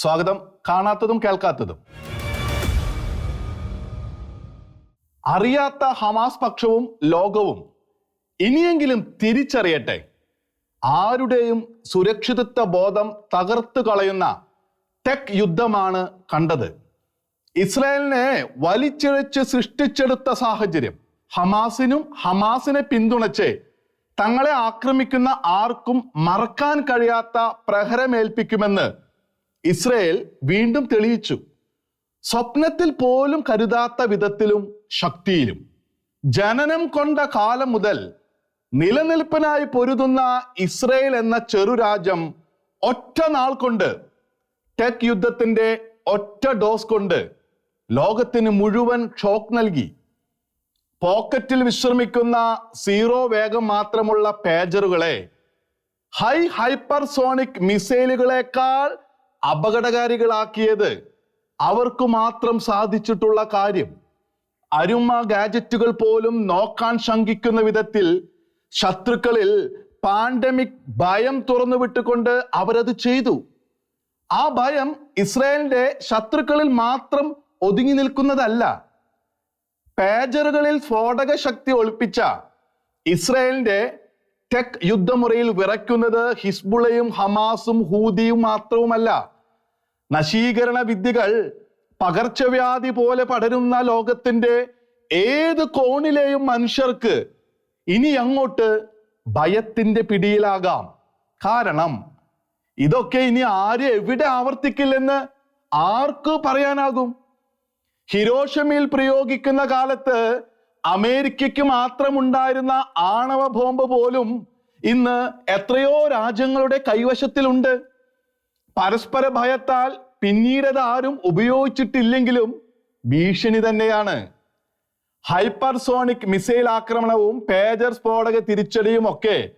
സ്വാഗതം. കാണാത്തതും കേൾക്കാത്തതും. അറിയാത്ത ഹമാസ് പക്ഷവും ലോകവും ഇനിയെങ്കിലും തിരിച്ചറിയട്ടെ. ആരുടെയും സുരക്ഷിതത്വ ബോധം തകർത്തു കളയുന്ന ടെക് യുദ്ധമാണ് കണ്ടത്. ഇസ്രായേലിനെ വലിച്ചിഴച്ച് സൃഷ്ടിച്ചെടുത്ത സാഹചര്യം ഹമാസിനും ഹമാസിനെ പിന്തുണച്ച് തങ്ങളെ ആക്രമിക്കുന്ന ആർക്കും മറക്കാൻ കഴിയാത്ത പ്രഹരമേൽപ്പിക്കുമെന്ന് ഇസ്രയേൽ വീണ്ടും തെളിയിച്ചു. സ്വപ്നത്തിൽ പോലും കരുതാത്ത വിധത്തിലും ശക്തിയിലും. ജനനം കൊണ്ട കാലം മുതൽ നിലനിൽപ്പിനായി പൊരുതുന്ന ഇസ്രയേൽ എന്ന ചെറുരാജ്യം ഒറ്റ നാൾ കൊണ്ട് ടെക് യുദ്ധത്തിന്റെ ഒറ്റ ഡോസ് കൊണ്ട് ലോകത്തിന് മുഴുവൻ ഷോക്ക് നൽകി. പോക്കറ്റിൽ വിശ്രമിക്കുന്ന സീറോ വേഗം മാത്രമുള്ള പേജറുകളെ ഹൈ ഹൈപ്പർസോണിക് മിസൈലുകളെക്കാൾ അപകടകാരികളാക്കിയത് അവർക്ക് മാത്രം സാധിച്ചിട്ടുള്ള കാര്യം. അരുമ ഗാജറ്റുകൾ പോലും നോക്കാൻ ശങ്കിക്കുന്ന വിധത്തിൽ ശത്രുക്കളിൽ പാൻഡമിക് ഭയം തുറന്നു വിട്ടുകൊണ്ട് അവരത് ചെയ്തു. ആ ഭയം ഇസ്രായേലിന്റെ ശത്രുക്കളിൽ മാത്രം ഒതുങ്ങി നിൽക്കുന്നതല്ല. പേജറുകളിൽ സ്ഫോടക ശക്തി ഒളിപ്പിച്ച ഇസ്രായേലിന്റെ ടെക് യുദ്ധമുറയിൽ വിറയ്ക്കുന്നത് ഹിസ്ബുളയും ഹമാസും ഹൂദിയും മാത്രവുമല്ല. നശീകരണ വിദ്യകൾ പകർച്ചവ്യാധി പോലെ പടരുന്ന ലോകത്തിന്റെ ഏത് കോണിലെയും മനുഷ്യർക്ക് ഇനി അങ്ങോട്ട് ഭയത്തിന്റെ പിടിയിലാകാം. കാരണം ഇതൊക്കെ ഇനി ആര് എവിടെ ആവർത്തിക്കില്ലെന്ന് ആർക്ക് പറയാനാകും? ഹിരോഷമയിൽ പ്രയോഗിക്കുന്ന കാലത്ത് അമേരിക്കയ്ക്ക് മാത്രമുണ്ടായിരുന്ന ആണവ ബോംബ് പോലും ഇന്ന് എത്രയോ രാജ്യങ്ങളുടെ കൈവശത്തിലുണ്ട്. പരസ്പര ഭയത്താൽ പിന്നീടത് ആരും ഉപയോഗിച്ചിട്ടില്ലെങ്കിലും ഭീഷണി തന്നെയാണ്. ഹൈപ്പർസോണിക് മിസൈൽ ആക്രമണവും പേജർ സ്ഫോടക തിരിച്ചടിയും ഒക്കെ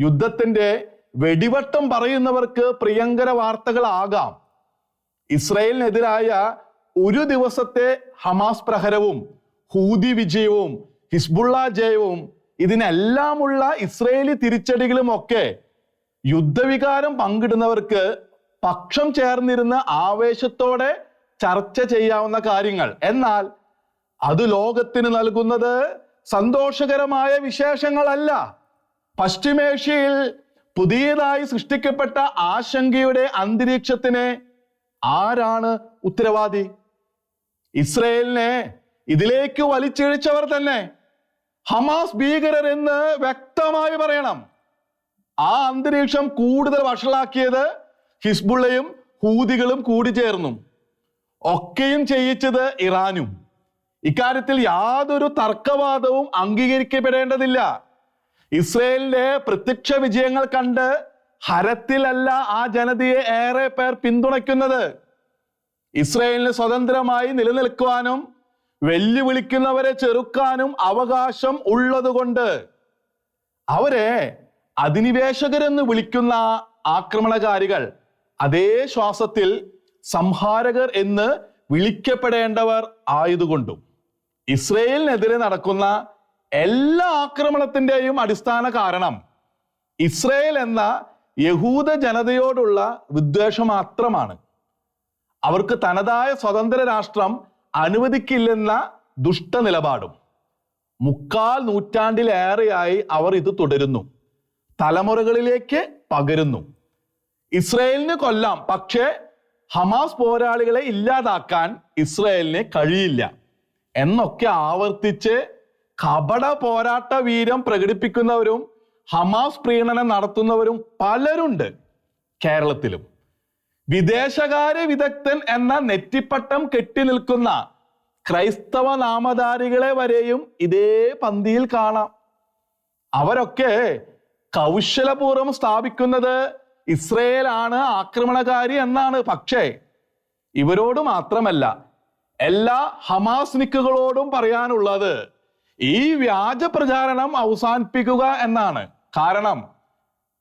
യുദ്ധത്തിന്റെ വെടിവട്ടം പറയുന്നവർക്ക് പ്രിയങ്കര വാർത്തകളാകാം. ഇസ്രയേലിനെതിരായ ഒരു ദിവസത്തെ ഹമാസ് പ്രഹരവും ഹൂതി വിജയവും ഹിസ്ബുള്ള ജയവും ഇതിനെല്ലാമുള്ള ഇസ്രയേലി തിരിച്ചടികളും ഒക്കെ യുദ്ധവികാരം പങ്കിടുന്നവർക്ക് പക്ഷം ചേർന്നിരുന്ന ആവേശത്തോടെ ചർച്ച ചെയ്യാവുന്ന കാര്യങ്ങൾ. എന്നാൽ അത് ലോകത്തിന് നൽകുന്നത് സന്തോഷകരമായ വിശേഷങ്ങളല്ല. പശ്ചിമേഷ്യയിൽ പുതിയതായി സൃഷ്ടിക്കപ്പെട്ട ആശങ്കയുടെ അന്തരീക്ഷത്തിന് ആരാണ് ഉത്തരവാദി? ഇസ്രയേലിനെ ഇതിലേക്ക് വലിച്ചിഴിച്ചവർ തന്നെ ഹമാസ് ഭീകരർ എന്ന് വ്യക്തമായി പറയണം. ആ അന്തരീക്ഷം കൂടുതൽ വഷളാക്കിയത് ഹിസ്ബുള്ളയും ഹൂതികളും കൂടി ചേർന്നു ഒക്കെയും ചെയ്യിച്ചത് ഇറാനും. ഇക്കാര്യത്തിൽ യാതൊരു തർക്കവാദവും അംഗീകരിക്കപ്പെടേണ്ടതില്ല. ഇസ്രയേലിന്റെ പ്രത്യക്ഷ വിജയങ്ങൾ കണ്ട് ഹരത്തിലല്ല ആ ജനതയെ ഏറെ പേർ പിന്തുണയ്ക്കുന്നത്. ഇസ്രയേലിന് സ്വതന്ത്രമായി നിലനിൽക്കുവാനും വെല്ലുവിളിക്കുന്നവരെ ചെറുക്കാനും അവകാശം ഉള്ളതുകൊണ്ട് അവരെ അധിനിവേശകരെന്ന് വിളിക്കുന്ന ആക്രമണകാരികൾ അതേ ശ്വാസത്തിൽ സംഹാരകർ എന്ന് വിളിക്കപ്പെടേണ്ടവർ ആയതുകൊണ്ടും ഇസ്രയേലിനെതിരെ നടക്കുന്ന എല്ലാ ആക്രമണത്തിന്റെയും അടിസ്ഥാന കാരണം ഇസ്രയേൽ എന്ന യഹൂദ ജനതയോടുള്ള വിദ്വേഷം മാത്രമാണ്. അവർക്ക് തനതായ സ്വതന്ത്ര രാഷ്ട്രം അനുവദിക്കില്ലെന്ന ദുഷ്ട നിലപാടും. മുക്കാൽ നൂറ്റാണ്ടിലേറെയായി അവർ ഇത് തുടരുന്നു. തലമുറകളിലേക്ക് പകരുന്നു. ഇസ്രയേലിന് കൊല്ലാം പക്ഷേ ഹമാസ് പോരാളികളെ ഇല്ലാതാക്കാൻ ഇസ്രയേലിന് കഴിയില്ല. എന്നൊക്കെ ആവർത്തിച്ച് കപട പോരാട്ട വീരം പ്രകടിപ്പിക്കുന്നവരും ഹമാസ് പ്രീണനം നടത്തുന്നവരും പലരുണ്ട് കേരളത്തിലും. വിദേശകാര്യ വിദഗ്ധൻ എന്ന നെറ്റിപ്പട്ടം കെട്ടി നിൽക്കുന്ന ക്രൈസ്തവ നാമധാരികളെ വരെയും ഇതേ പന്തിയിൽ കാണാം. അവരൊക്കെ കൗശലപൂർവം സ്ഥാപിക്കുന്നത് ഇസ്രയേൽ ആണ് ആക്രമണകാരി എന്നാണ്. പക്ഷേ ഇവരോട് മാത്രമല്ല എല്ലാ ഹമാസ്നിക്കുകളോടും പറയാനുള്ളത് ഈ വ്യാജ പ്രചാരണം അവസാനിപ്പിക്കുക എന്നാണ്. കാരണം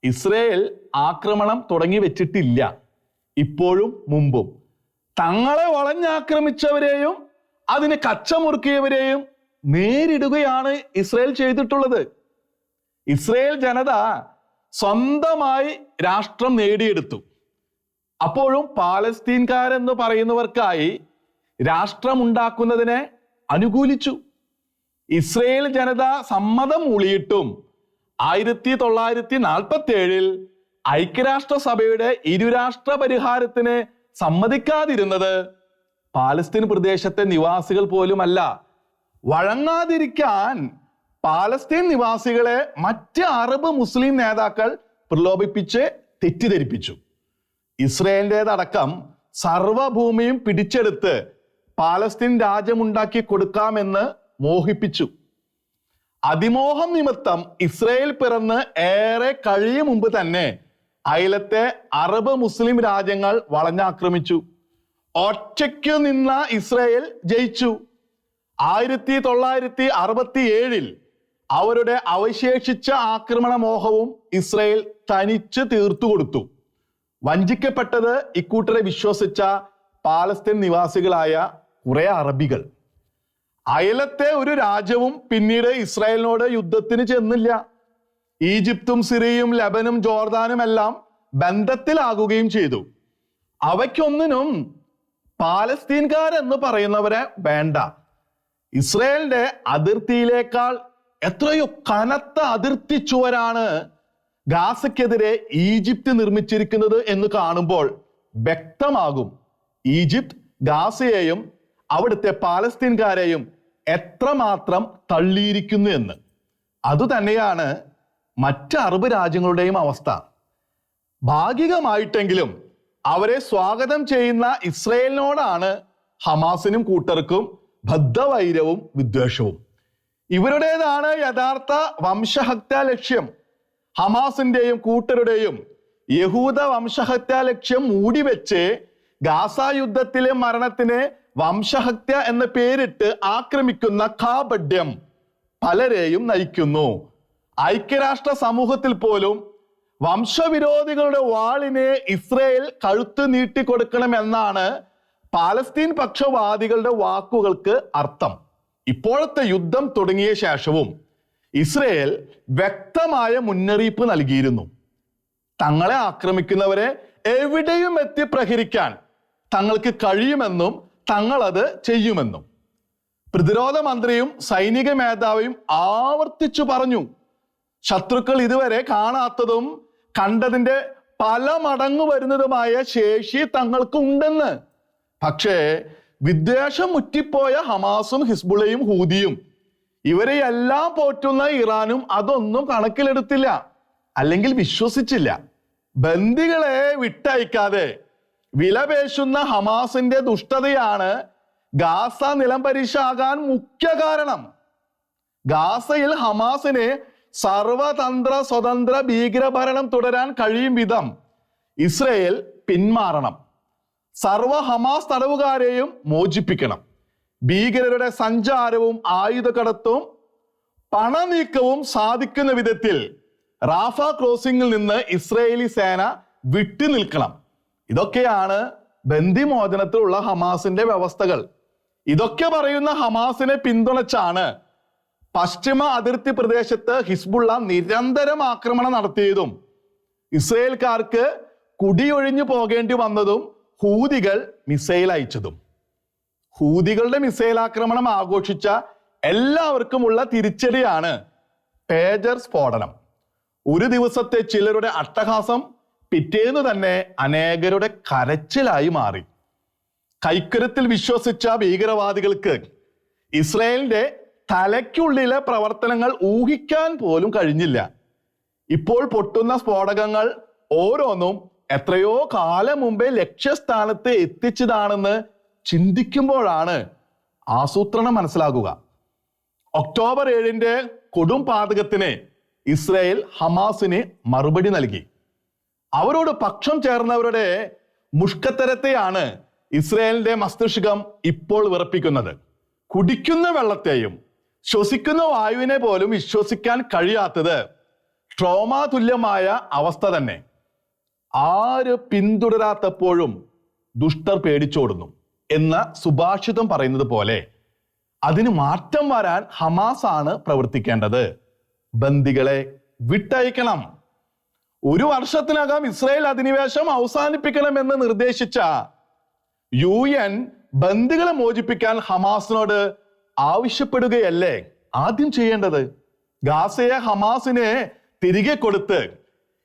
ഇസ്രയേൽ ആക്രമണം തുടങ്ങി വെച്ചിട്ടില്ല. ഇപ്പോഴും മുമ്പും. തങ്ങളെ വളഞ്ഞാക്രമിച്ചവരെയും അതിനെ കച്ചമുറുക്കിയവരെയും നേരിടുകയാണ് ഇസ്രയേൽ ചെയ്തിട്ടുള്ളത്. ഇസ്രയേൽ ജനത സ്വന്തമായി രാഷ്ട്രം നേടിയെടുത്തു. അപ്പോഴും പാലസ്തീൻകാരെന്ന് പറയുന്നവർക്കായി രാഷ്ട്രമുണ്ടാക്കുന്നതിനെ അനുകൂലിച്ചു. ഇസ്രയേൽ ജനത സമ്മതം മൂളിയിട്ടും ആയിരത്തി തൊള്ളായിരത്തി നാൽപ്പത്തി ഏഴിൽ ഐക്യരാഷ്ട്രസഭയുടെ ഇരുരാഷ്ട്ര പരിഹാരത്തിന് സമ്മതിക്കാതിരുന്നത് പാലസ്തീൻ പ്രദേശത്തെ നിവാസികൾ പോലുമല്ല. വഴങ്ങാതിരിക്കാൻ പാലസ്തീൻ നിവാസികളെ മറ്റ് അറബ് മുസ്ലിം നേതാക്കൾ പ്രലോഭിപ്പിച്ച് തെറ്റിദ്ധരിപ്പിച്ചു. ഇസ്രയേലിന്റെതടക്കം സർവഭൂമിയും പിടിച്ചെടുത്ത് പാലസ്തീൻ രാജ്യമുണ്ടാക്കി കൊടുക്കാമെന്ന് മോഹിപ്പിച്ചു. അതിമോഹം നിമിത്തം ഇസ്രയേൽ പിറന്ന് ഏറെ കഴിയും മുമ്പ് തന്നെ അയലത്തെ അറബ് മുസ്ലിം രാജ്യങ്ങൾ വളഞ്ഞാക്രമിച്ചു ഒറ്റയ്ക്ക് നിന്ന ഇസ്രയേൽ ജയിച്ചു. ആയിരത്തി തൊള്ളായിരത്തി അറുപത്തി ഏഴിൽ അവരുടെ അവശേഷിച്ച ആക്രമണ മോഹവും ഇസ്രയേൽ തനിച്ച് തീർത്തു കൊടുത്തു. വഞ്ചിക്കപ്പെട്ടത് ഇക്കൂട്ടരെ വിശ്വസിച്ച പാലസ്തീൻ നിവാസികളായ കുറെ അറബികൾ. അയലത്തെ ഒരു രാജ്യവും പിന്നീട് ഇസ്രായേലിനോട് യുദ്ധത്തിന് ചെന്നില്ല. ഈജിപ്തും സിറിയയും ലബനും ജോർദാനും എല്ലാം ബന്ധത്തിലാകുകയും ചെയ്തു. അവയ്ക്കൊന്നിനും പാലസ്തീൻകാരെന്ന് പറയുന്നവരെ വേണ്ട. ഇസ്രയേലിന്റെ അതിർത്തിയിലേക്കാൾ എത്രയോ കനത്ത അതിർത്തി ചുവരാണ് ഗാസയ്ക്കെതിരെ ഈജിപ്ത് നിർമ്മിച്ചിരിക്കുന്നത് എന്ന് കാണുമ്പോൾ വ്യക്തമാകും. ഈജിപ്ത് ഗാസയെയും അവിടുത്തെ പാലസ്തീൻകാരെയും എത്രമാത്രം തള്ളിയിരിക്കുന്നു എന്ന്. അതുതന്നെയാണ് മറ്റ് അറബ് രാജ്യങ്ങളുടെയും അവസ്ഥ. ഭാഗികമായിട്ടെങ്കിലും അവരെ സ്വാഗതം ചെയ്യുന്ന ഇസ്രയേലിനോടാണ് ഹമാസിനും കൂട്ടർക്കും ബദ്ധവൈരവും വിദ്വേഷവും. ഇവരുടേതാണ് യഥാർത്ഥ വംശഹത്യാ ലക്ഷ്യം. ഹമാസിന്റെയും കൂട്ടരുടെയും യഹൂദ വംശഹത്യാ ലക്ഷ്യം മൂടിവെച്ച് ഗാസ യുദ്ധത്തിലെ മരണത്തിന് വംശഹത്യ എന്ന പേരിട്ട് ആക്രമിക്കുന്ന കാപഡ്യം പലരെയും നയിക്കുന്നു. ഐക്യരാഷ്ട്ര സമൂഹത്തിൽ പോലും വംശവിരോധികളുടെ വാളിനെ ഇസ്രയേൽ കഴുത്ത് നീട്ടിക്കൊടുക്കണമെന്നാണ് പാലസ്തീൻ പക്ഷവാദികളുടെ വാക്കുകൾക്ക് അർത്ഥം. ഇപ്പോഴത്തെ യുദ്ധം തുടങ്ങിയ ശേഷവും ഇസ്രയേൽ വ്യക്തമായ മുന്നറിയിപ്പ് നൽകിയിരുന്നു. തങ്ങളെ ആക്രമിക്കുന്നവരെ എവിടെയും എത്തി പ്രഹരിക്കാൻ തങ്ങൾക്ക് കഴിയുമെന്നും തങ്ങളത് ചെയ്യുമെന്നും. പ്രതിരോധ മന്ത്രിയും സൈനിക മേധാവിയും ആവർത്തിച്ചു പറഞ്ഞു ശത്രുക്കൾ ഇതുവരെ കാണാത്തതും കണ്ടതിന്റെ പല മടങ്ങ് വരുന്നതുമായ ശേഷി തങ്ങൾക്ക് ഉണ്ടെന്ന് പക്ഷേ വിദ്വേഷം മുറ്റിപ്പോയ ഹമാസും ഹിസ്ബുളയും ഹൂദിയും ഇവരെ എല്ലാം പോറ്റുന്ന ഇറാനും അതൊന്നും കണക്കിലെടുത്തില്ല അല്ലെങ്കിൽ വിശ്വസിച്ചില്ല. ബന്ദികളെ വിട്ടയക്കാതെ വിലപേശുന്ന ഹമാസിന്റെ ദുഷ്ടതയാണ് ഗാസ നിലം പരിശാകാൻ മുഖ്യ കാരണം. ഗാസയിൽ ഹമാസിന് സർവതന്ത്ര സ്വതന്ത്ര ഭീകരഭരണം തുടരാൻ കഴിയും വിധം ഇസ്രയേൽ പിന്മാറണം. സർവ ഹമാസ് തടവുകാരെയും മോചിപ്പിക്കണം. ഭീകരരുടെ സഞ്ചാരവും ആയുധക്കടത്തും പണനീക്കവും സാധിക്കുന്ന വിധത്തിൽ റാഫ ക്രോസിംഗിൽ നിന്ന് ഇസ്രയേലി സേന വിട്ടു നിൽക്കണം. ഇതൊക്കെയാണ് ബന്ദിമോചനത്തിലുള്ള ഹമാസിന്റെ വ്യവസ്ഥകൾ. ഇതൊക്കെ പറയുന്ന ഹമാസിനെ പിന്തുണച്ചാണ് പശ്ചിമ അതിർത്തി പ്രദേശത്ത് ഹിസ്ബുള്ള നിരന്തരം ആക്രമണം നടത്തിയതും ഇസ്രയേൽക്കാർക്ക് കുടിയൊഴിഞ്ഞു പോകേണ്ടി വന്നതും ഹൂതികൾ മിസൈൽ അയച്ചതും. ഹൂതികളുടെ മിസൈൽ ആക്രമണം ആഘോഷിച്ച എല്ലാവർക്കുമുള്ള തിരിച്ചടിയാണ് പേജർ സ്ഫോടനം. ഒരു ദിവസത്തെ ചിലരുടെ അട്ടഹാസം പിറ്റേന്ന് തന്നെ അനേകരുടെ കരച്ചിലായി മാറി. കൈക്കരത്തിൽ വിശ്വസിച്ച ഭീകരവാദികൾക്ക് ഇസ്രയേലിന്റെ തലയ്ക്കുള്ളിലെ പ്രവർത്തനങ്ങൾ ഊഹിക്കാൻ പോലും കഴിഞ്ഞില്ല. ഇപ്പോൾ പൊട്ടുന്ന സ്ഫോടകങ്ങൾ ഓരോന്നും എത്രയോ കാലം മുമ്പേ ലക്ഷ്യസ്ഥാനത്ത് എത്തിച്ചതാണെന്ന് ചിന്തിക്കുമ്പോഴാണ് ആസൂത്രണം മനസ്സിലാകുക. ഒക്ടോബർ ഏഴിന്റെ കൊടും പാതകത്തിന് ഇസ്രയേൽ ഹമാസിന് മറുപടി നൽകി. അവരോട് പക്ഷം ചേർന്നവരുടെ മുഷ്കത്തരത്തെയാണ് ഇസ്രയേലിന്റെ മസ്തിഷ്കം ഇപ്പോൾ വിറപ്പിക്കുന്നത്. കുടിക്കുന്ന വെള്ളത്തെയും ശ്വസിക്കുന്ന വായുവിനെ പോലും വിശ്വസിക്കാൻ കഴിയാത്തത് ട്രോമാ തുല്യമായ അവസ്ഥ തന്നെ. ആര് പിന്തുടരാത്തപ്പോഴും ദുഷ്ടർ പേടിച്ചോടുന്നു എന്ന സുഭാഷിതം പറയുന്നത് പോലെ അതിന് മാറ്റം വരാൻ ഹമാസ് ആണ് പ്രവർത്തിക്കേണ്ടത്. ബന്ദികളെ വിട്ടയക്കണം. ഒരു വർഷത്തിനകം ഇസ്രായേൽ അധിനിവേശം അവസാനിപ്പിക്കണമെന്ന് നിർദ്ദേശിച്ച യു എൻ ബന്ദികളെ മോചിപ്പിക്കാൻ ഹമാസിനോട് ആവശ്യപ്പെടുകയല്ലേ? ആദ്യം ചെയ്യേണ്ടത് ഗാസയെ ഹമാസിനെ തിരികെ കൊടുത്ത്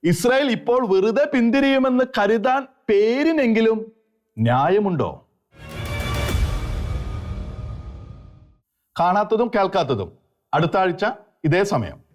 ഇസ്രായേൽ ഇപ്പോൾ വെറുതെ പിന്തിരിയുമെന്ന് കരുതാൻ പേരിനെങ്കിലും ന്യായമുണ്ടോ? കാണാത്തതും കേൾക്കാത്തതും. അടുത്ത ആഴ്ച ഇതേ സമയം.